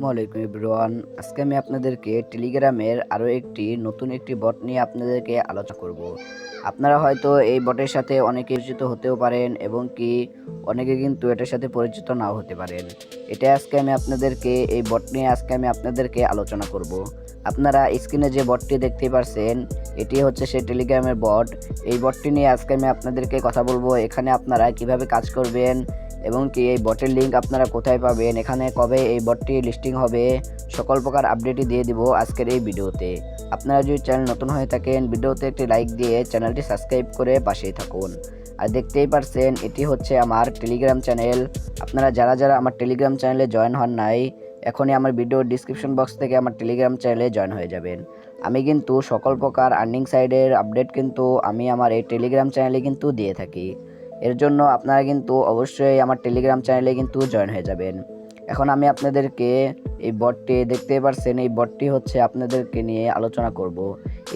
আসসালামু আলাইকুম এভরিওয়ান। আজকে আমি আপনাদেরকে টেলিগ্রামের আরও একটি নতুন একটি বট নিয়ে আপনাদেরকে আলোচনা করব। আপনারা হয়তো এই বটের সাথে অনেকে পরিচিত হতেও পারেন এবং কি অনেকে কিন্তু এটার সাথে পরিচিত নাও হতে পারেন। এটা আজকে আমি আপনাদেরকে, এই বট নিয়ে আজকে আমি আপনাদেরকে আলোচনা করব। আপনারা স্ক্রিনে যে বটটি দেখতে পারছেন, এটি হচ্ছে সেই টেলিগ্রামের বট। এই বটটি নিয়ে আজকে আমি আপনাদেরকে কথা বলব। এখানে আপনারা কীভাবে কাজ করবেন এবং কি এই বটের লিঙ্ক আপনারা কোথায় পাবেন, এখানে কবে এই বটটি লিস্টিং হবে, সকল প্রকার আপডেটই দিয়ে দিব আজকের এই ভিডিওতে। আপনারা যদি চ্যানেল নতুন হয়ে থাকেন, ভিডিওতে একটি লাইক দিয়ে চ্যানেলটি সাবস্ক্রাইব করে পাশেই থাকুন। আর দেখতেই পারছেন, এটি হচ্ছে আমার টেলিগ্রাম চ্যানেল আপনারা যারা যারা আমার টেলিগ্রাম চ্যানেলে জয়েন হন নাই, এখনই আমার ভিডিওর ডিসক্রিপশন বক্স থেকে আমার টেলিগ্রাম চ্যানেলে জয়েন হয়ে যাবেন। আমি কিন্তু সকল প্রকার আর্নিং সাইডের আপডেট কিন্তু আমি আমার এই টেলিগ্রাম চ্যানেলে কিন্তু দিয়ে থাকি। এর জন্য আপনারা কিন্তু অবশ্যই আমার টেলিগ্রাম চ্যানেলে কিন্তু জয়েন হয়ে যাবেন। এখন আমি আপনাদেরকে এই বটটি দেখতে পারছেন, এই বটটি হচ্ছে আপনাদেরকে নিয়ে আলোচনা করব।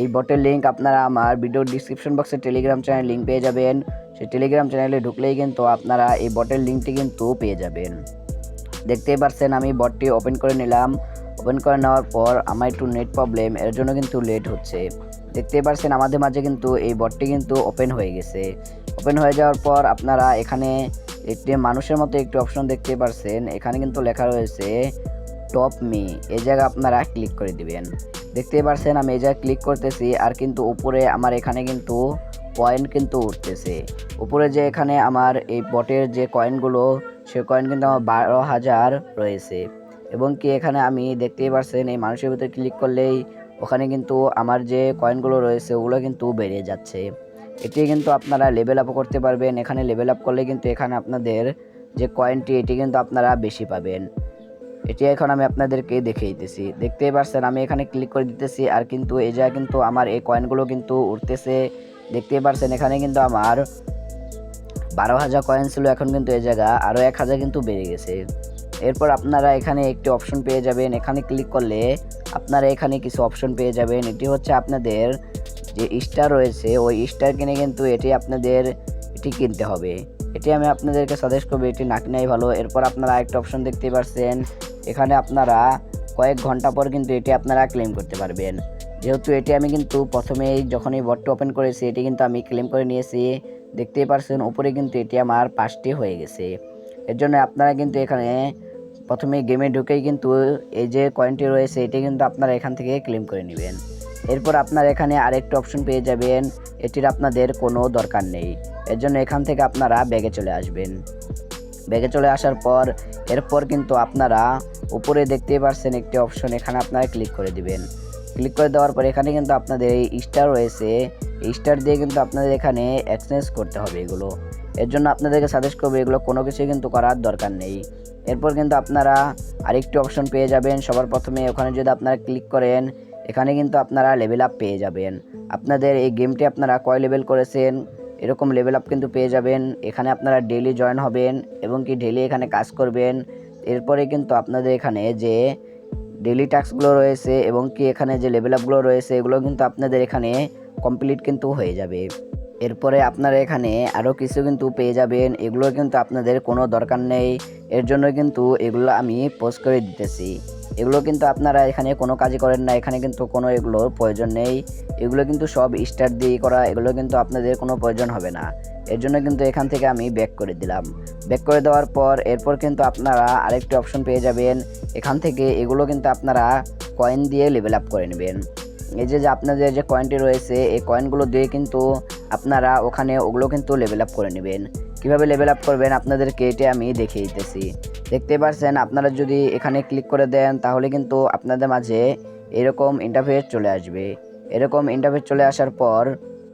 এই বটের লিঙ্ক আপনারা আমার ভিডিওর ডিসক্রিপশন বক্সে টেলিগ্রাম চ্যানেল লিঙ্ক পেয়ে যাবেন। সেই টেলিগ্রাম চ্যানেলে ঢুকলেই কিন্তু আপনারা এই বটের লিঙ্কটি কিন্তু পেয়ে যাবেন। দেখতেই পারছেন, আমি বটটি ওপেন করে নিলাম। ওপেন করে নেওয়ার পর আমার একটু নেট প্রবলেম এর জন্য কিন্তু লেট হচ্ছে। দেখতেই পারছেন, আমাদের মাঝে কিন্তু এই বটটি কিন্তু ওপেন হয়ে গেছে। ওপেন হয়ে যাওয়ার পর আপনারা এখানে একটি মানুষের মতো একটি অপশন দেখতে পারছেন। এখানে কিন্তু লেখা রয়েছে টপ মি এই জায়গায় আপনারা ক্লিক করে দিবেন। দেখতেই পারছেন, আমি এই জায়গায় ক্লিক করতেছি, আর কিন্তু উপরে আমার এখানে কিন্তু কয়েন কিন্তু উঠতেছে। উপরে যে এখানে আমার এই বটের যে কয়েনগুলো সে কয়েন কিন্তু আমার বারো হাজার রয়েছে। এবং কি এখানে আমি দেখতেই পারছেন, এই মানুষের ভিতরে ক্লিক করলেই ওখানে কিন্তু আমার যে কয়েনগুলো রয়েছে, ওগুলো কিন্তু বেড়ে যাচ্ছে। এটি কিন্তু আপনারা লেভেল আপ করতে পারবেন। এখানে লেভেল আপ করলে কিন্তু এখানে আপনাদের যে কয়েনটি এটি কিন্তু আপনারা বেশি পাবেন। এটি এখন আমি আপনাদেরকে দেখে দিতেছি। দেখতেই পারছেন, আমি এখানে ক্লিক করে দিতেছি আর কিন্তু এই জায়গায় কিন্তু আমার এই কয়েনগুলো কিন্তু উঠতেছে দেখতেই পারছেন, এখানে কিন্তু আমার বারো হাজার কয়েন ছিল, এখন কিন্তু এই জায়গা আরও এক হাজার কিন্তু বেড়ে গেছে। এরপর আপনারা এখানে একটি অপশন পেয়ে যাবেন। এখানে ক্লিক করলে আপনারা এখানে কিছু অপশন পেয়ে যাবেন। এটি হচ্ছে আপনাদের যে স্টার রয়েছে, ওই স্টার কিনে কিন্তু এটি আপনাদের এটি কিনতে হবে। এটি আমি আপনাদেরকে সাজেস্ট করব, এটি না কিনাই ভালো। এরপর আপনারা একটা অপশন দেখতে পাচ্ছেন এখানে আপনারা কয়েক ঘণ্টা পর কিন্তু এটি আপনারা ক্লেম করতে পারবেন। যেহেতু এটি আমি কিন্তু প্রথমেই যখনই বটটি ওপেন করেছি, এটি কিন্তু আমি ক্লেম করে নিয়েছি। দেখতেই পারছেন, উপরে কিন্তু এটি আমার পাঁচটি হয়ে গেছে। এর জন্য আপনারা কিন্তু এখানে প্রথমে গেমে ঢুকেই কিন্তু এই যে কয়েনটি রয়েছে, এটি কিন্তু আপনারা এখান থেকে ক্লেম করে নেবেন। এরপর আপনার এখানে আরেকটা অপশন পেয়ে যাবেন। এটির আপনাদের কোনো দরকার নেই। এর জন্য এখান থেকে আপনারা ব্যাগে চলে আসবেন। ব্যাগে চলে আসার পর, এরপর কিন্তু আপনারা উপরে দেখতেই পারছেন একটি অপশন এখানে আপনারা ক্লিক করে দিবেন। ক্লিক করে দেওয়ার পর এখানে কিন্তু আপনাদের এই স্টার রয়েছে। স্টার দিয়ে কিন্তু আপনাদের এখানে এক্সচেঞ্জ করতে হবে এগুলো। এর জন্য আপনাদেরকে সাজেস্ট করব, এগুলো কোনো কিছুই কিন্তু করার দরকার নেই। এরপর কিন্তু আপনারা আরেকটি অপশন পেয়ে যাবেন। সবার প্রথমে ওখানে যদি আপনারা ক্লিক করেন এখানে কিন্তু আপনারা লেভেল আপ পেয়ে যাবেন। আপনাদের এই গেমটি আপনারা কয় লেভেল করেছেন? এরকম লেভেল আপ কিন্তু পেয়ে যাবেন। এখানে আপনারা ডেলি জয়েন হবেন এবং কি ডেলি এখানে কাজ করবেন। এরপরে কিন্তু আপনাদের এখানে যে ডেলি টাস্কগুলো রয়েছে এবং কি এখানে যে লেভেল আপগুলো রয়েছে, এগুলো কিন্তু আপনাদের এখানে কমপ্লিট কিন্তু হয়ে যাবে। এরপরে আপনারা এখানে আরও কিছু কিন্তু পেয়ে যাবেন। এগুলো কিন্তু আপনাদের কোনো দরকার নেই। এর জন্য কিন্তু এগুলো আমি পোস্ট করে দিতেছি। এগুলো কিন্তু আপনারা এখানে কোনো কাজই করেন না, এখানে কিন্তু কোনো এগুলোর প্রয়োজন নেই। এগুলো কিন্তু সব স্টার দিয়ে করা, এগুলো কিন্তু আপনাদের কোনো প্রয়োজন হবে না। এর জন্য কিন্তু এখান থেকে আমি ব্যাক করে দিলাম। ব্যাক করে দেওয়ার পর এরপর কিন্তু আপনারা আরেকটি অপশন পেয়ে যাবেন। এখান থেকে এগুলো কিন্তু আপনারা কয়েন দিয়ে লেভেল আপ করে নেবেন। এই যে যে আপনাদের যে কয়েনটি রয়েছে, এই কয়েনগুলো দিয়ে কিন্তু আপনারা ওখানে ওগুলো কিন্তু লেভেল আপ করে নেবেন। কীভাবে লেভেল আপ করবেন আপনাদেরকে এটা আমি দেখিয়ে দিতেছি। দেখতে পাচ্ছেন আপনারা যদি এখানে ক্লিক করে দেন, তাহলে কিন্তু আপনাদের মাঝে এরকম ইন্টারফেস চলে আসবে। এরকম ইন্টারফেস চলে আসার পর,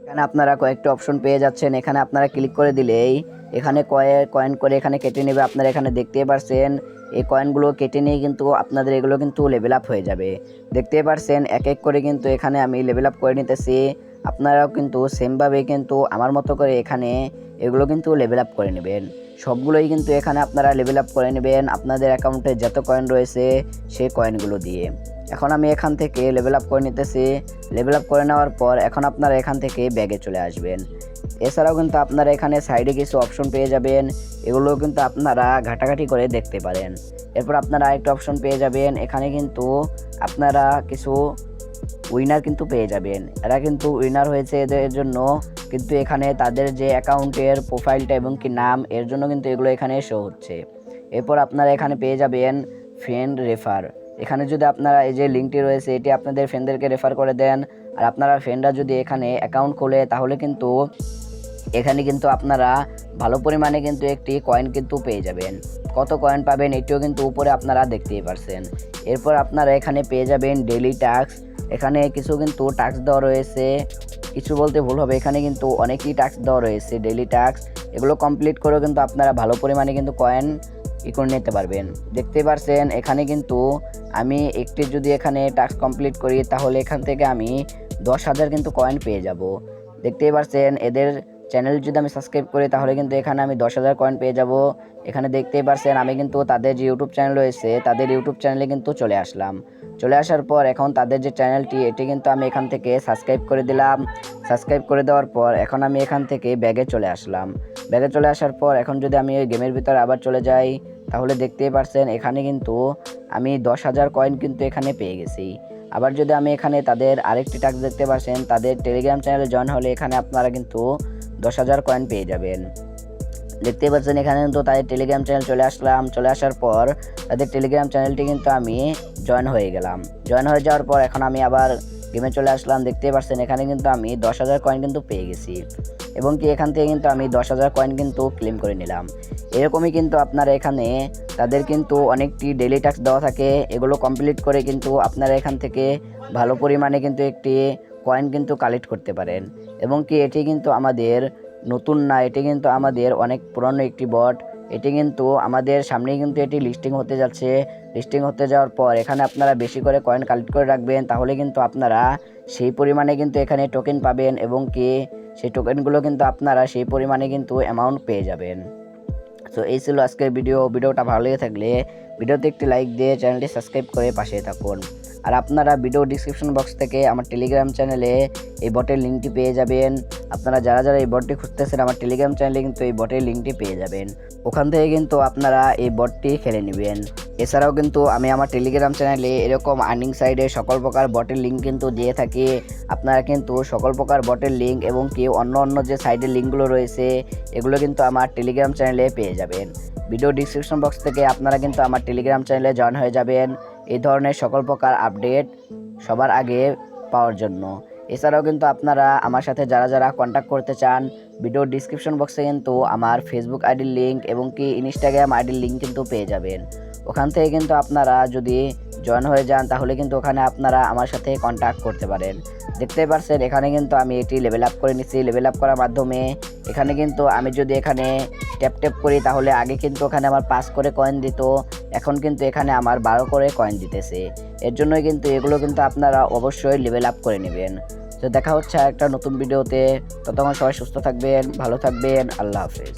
এখানে আপনারা কয়েকটি অপশন পেয়ে যাচ্ছেন। এখানে আপনারা ক্লিক করে দিলেই এখানে কয়ে কয়েন করে এখানে কেটে নেবে। আপনারা এখানে দেখতেই পারছেন, এই কয়েনগুলো কেটে নিয়ে কিন্তু আপনাদের এগুলো কিন্তু লেভেল আপ হয়ে যাবে। দেখতেই পারছেন, এক এক করে কিন্তু এখানে আমি লেভেল আপ করে নিতেছি। আপনারাও কিন্তু সেমভাবে কিন্তু আমার মতো করে এখানে এগুলো কিন্তু লেভেল আপ করে নেবেন। সবগুলোই কিন্তু এখানে আপনারা লেভেল আপ করে নেবেন। আপনাদের অ্যাকাউন্টে যত কয়েন রয়েছে সেই কয়েনগুলো দিয়ে। এখন আমি এখান থেকে লেভেল আপ করে নিতেছি। লেভেল আপ করে নেওয়ার পর এখন আপনারা এখান থেকে ব্যাগে চলে আসবেন। এছাড়াও কিন্তু আপনারা এখানে সাইডে কিছু অপশন পেয়ে যাবেন। এগুলো কিন্তু আপনারা ঘাটাঘাটি করে দেখতে পারেন। এরপর আপনারা আরেকটা অপশন পেয়ে যাবেন। এখানে কিন্তু আপনারা কিছু উইনার কিন্তু পেয়ে যাবেন। এরা কিন্তু উইনার হয়েছে এদের জন্য কিন্তু এখানে তাদের যে অ্যাকাউন্টের প্রোফাইলটা এবং কি নাম, এর জন্য কিন্তু এগুলো এখানে শো হচ্ছে। এরপর আপনারা এখানে পেয়ে যাবেন ফ্রেন্ড রেফার এখানে যদি আপনারা এই যে লিঙ্কটি রয়েছে, এটি আপনাদের ফ্রেন্ডদেরকে রেফার করে দেন। আর আপনারা ফ্রেন্ডরা যদি এখানে অ্যাকাউন্ট খোলে, তাহলে কিন্তু এখানে কিন্তু আপনারা ভালো পরিমাণে কিন্তু একটি কয়েন কিন্তু পেয়ে যাবেন। কত কয়েন পাবেন এটিও কিন্তু উপরে আপনারা দেখতেই পারছেন। এরপর আপনারা এখানে পেয়ে যাবেন ডেলি টাস্ক এখানে কিছু কিন্তু টাস্ক দেওয়া রয়েছে। কিছু বলতে ভুল হবে। এখানে কিন্তু অনেকই ট্যাক্স দেওয়া রয়েছে ডেলি ট্যাক্স এগুলো কমপ্লিট করেও কিন্তু আপনারা ভালো পরিমাণে কিন্তু কয়েন ই করে নিতে পারবেন। দেখতে পারছেন, এখানে কিন্তু আমি একটি যদি এখানে ট্যাক্স কমপ্লিট করি, তাহলে এখান থেকে আমি দশ হাজার কিন্তু কয়েন পেয়ে যাব। দেখতেই পারছেন, এদের চ্যানেল যদি আমি সাবস্ক্রাইব করি, তাহলে কিন্তু এখানে আমি দশ হাজার কয়েন পেয়ে যাব। এখানে দেখতেই পারছেন, আমি কিন্তু তাদের যে ইউটিউব চ্যানেল রয়েছে, তাদের ইউটিউব চ্যানেলে কিন্তু চলে আসলাম। চলে আসার পর এখন তাদের যে চ্যানেলটি এটি কিন্তু আমি এখান থেকে সাবস্ক্রাইব করে দিলাম। সাবস্ক্রাইব করে দেওয়ার পর এখন আমি এখান থেকে ব্যাগে চলে আসলাম। ব্যাগে চলে আসার পর এখন যদি আমি ওই গেমের ভিতরে আবার চলে যাই, তাহলে দেখতেই পারছেন, এখানে কিন্তু আমি দশ হাজার কয়েন কিন্তু এখানে পেয়ে গেছি। আবার যদি আমি এখানে তাদের আরেকটি টাস্ক দেখতে পাচ্ছেন তাদের টেলিগ্রাম চ্যানেলে জয়েন হলে এখানে আপনারা কিন্তু দশ হাজার কয়েন পেয়ে যাবেন। দেখতেই পাচ্ছেন এখানে কিন্তু তাদের টেলিগ্রাম চ্যানেল চলে আসলাম। চলে আসার পর তাদের টেলিগ্রাম চ্যানেলটি কিন্তু আমি জয়েন হয়ে গেলাম। জয়েন হয়ে যাওয়ার পর এখন আমি আবার গেমে চলে আসলাম। দেখতেই পাচ্ছেন এখানে কিন্তু আমি দশ হাজার কয়েন কিন্তু পেয়ে গেছি। এবং কি এখান থেকে কিন্তু আমি দশ হাজার কয়েন কিন্তু ক্লেম করে নিলাম। এরকমই কিন্তু আপনারা এখানে তাদের কিন্তু অনেকটি ডেলি টাস্ক দেওয়া থাকে। এগুলো কমপ্লিট করে কিন্তু আপনারা এখান থেকে ভালো পরিমাণে কিন্তু একটি কয়েন কিন্তু কালেক্ট করতে পারেন। এবং কি এটি কিন্তু আমাদের নতুন না, এটি কিন্তু আমাদের অনেক পুরনো একটি বট এটি কিন্তু আমাদের সামনেই কিন্তু এটি লিস্টিং হতে যাচ্ছে। লিস্টিং হতে যাওয়ার পর এখানে আপনারা বেশি করে কয়েন কালেক্ট করে রাখবেন, তাহলে কিন্তু আপনারা সেই পরিমাণে কিন্তু এখানে টোকেন পাবেন এবং কি সেই টোকেনগুলো কিন্তু আপনারা সেই পরিমাণে কিন্তু অ্যামাউন্ট পেয়ে যাবেন। তো এই ছিল আজকের ভিডিও ভিডিওটা ভালো লেগে থাকলে ভিডিওতে একটি লাইক দিয়ে চ্যানেলটি সাবস্ক্রাইব করে পাশে থাকুন। আর আপনারা ভিডিও ডিসক্রিপশন বক্স থেকে আমার টেলিগ্রাম চ্যানেলে এই বটের লিঙ্কটি পেয়ে যাবেন। আপনারা যারা যারা এই বটটি খুঁজতেছেন আমার টেলিগ্রাম চ্যানেলে কিন্তু এই বটের লিঙ্কটি পেয়ে যাবেন। ওখান থেকে কিন্তু আপনারা এই বটটি খেলে নেবেন। এছাড়াও কিন্তু আমি আমার টেলিগ্রাম চ্যানেলে এরকম আর্নিং সাইডে সকল প্রকার বটের লিঙ্ক কিন্তু দিয়ে থাকি। আপনারা কিন্তু সকল প্রকার বটের লিঙ্ক এবং কি অন্য অন্য যে সাইডের লিঙ্কগুলো রয়েছে, এগুলো কিন্তু আমার টেলিগ্রাম চ্যানেলে পেয়ে যাবেন। ভিডিও ডিসক্রিপশন বক্স থেকে আপনারা কিন্তু আমার টেলিগ্রাম চ্যানেলে জয়েন হয়ে যাবেন। এই ধরনের সকল প্রকার আপডেট সবার আগে পাওয়ার জন্য। এছাড়াও কিন্তু আপনারা আমার সাথে যারা যারা কন্ট্যাক্ট করতে চান ভিডিও ডিসক্রিপশন বক্সে কিন্তু আমার ফেসবুক আইডির লিঙ্ক এবং কি ইনস্টাগ্রাম আইডির লিঙ্ক কিন্তু পেয়ে যাবেন। ওখান থেকে কিন্তু আপনারা যদি জয়েন হয়ে যান, তাহলে কিন্তু ওখানে আপনারা আমার সাথে কন্ট্যাক্ট করতে পারেন। দেখতেই পারছেন, এখানে কিন্তু আমি এটি লেভেল আপ করে নিচ্ছি। লেভেল আপ করার মাধ্যমে এখানে কিন্তু আমি যদি এখানে ট্যাপ ট্যাপ করি, তাহলে আগে কিন্তু ওখানে আমার পাস করে কয়েন দিত। এখন কিন্তু এখানে আমার বারো করে কয়েন দিতেছে। এর জন্যই কিন্তু এগুলো কিন্তু আপনারা অবশ্যই লেভেল আপ করে নেবেন। তো দেখা হচ্ছে একটা নতুন ভিডিওতে ততক্ষণ সবাই সুস্থ থাকবেন, ভালো থাকবেন, আল্লাহ হাফেজ।